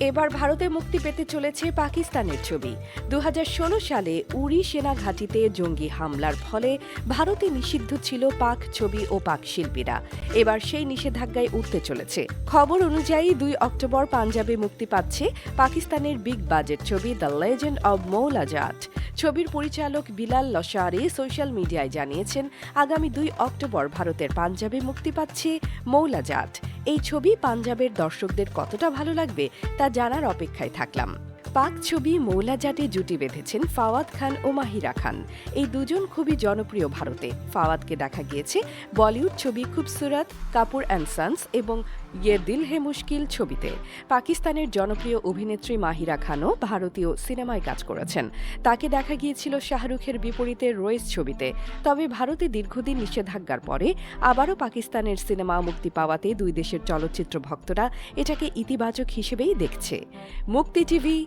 এবার ভারতে মুক্তি পেতে চলেছে পাকিস্তানের ছবি। দু হাজার ষোলো সালে উড়ি সেনা ঘাঁটিতে জঙ্গি হামলার ফলে ভারতে নিষিদ্ধ ছিল পাক ছবি ও পাক শিল্পীরা। এবার সেই নিষেধাজ্ঞায় উঠতে চলেছে। খবর অনুযায়ী দুই অক্টোবর পাঞ্জাবে মুক্তি পাচ্ছে পাকিস্তানের বিগ বাজেট ছবি দ্য লেজেন্ড অব মৌলাজাট ছবির পরিচালক বিলাল লশারি সোশ্যাল মিডিয়ায় জানিয়েছেন, আগামী দুই অক্টোবর ভারতের পাঞ্জাবে মুক্তি পাচ্ছে মৌলাজাট এই ছবি পাঞ্জাবের দর্শকদের কতটা ভালো লাগবে তা জানার অপেক্ষায় থাকলাম। পাক ছবি মৌলাজাটে জুটি বেঁধেছেন ফাওয়াদ খান ও মাহিরা খান। এই দুজন খুবই জনপ্রিয় ভারতে। ফাওয়াদকে দেখা গিয়েছে বলিউড ছবি খুবসুরত, কাপুর অ্যান্ড সানস এবং ইয়ে দিল হে মুশকিল ছবিতে। পাকিস্তানের জনপ্রিয় অভিনেত্রী মাহিরা খানও ভারতীয় সিনেমায় কাজ করেছেন। তাকে দেখা গিয়েছিল শাহরুখের বিপরীতে রয়েস ছবিতে। তবে ভারতে দীর্ঘদিন নিষেধাজ্ঞার পরে আবারও পাকিস্তানের সিনেমা মুক্তি পাওয়াতে দুই দেশের চলচ্চিত্র ভক্তরা এটাকে ইতিবাচক হিসেবেই দেখছে। মুক্তি টিভি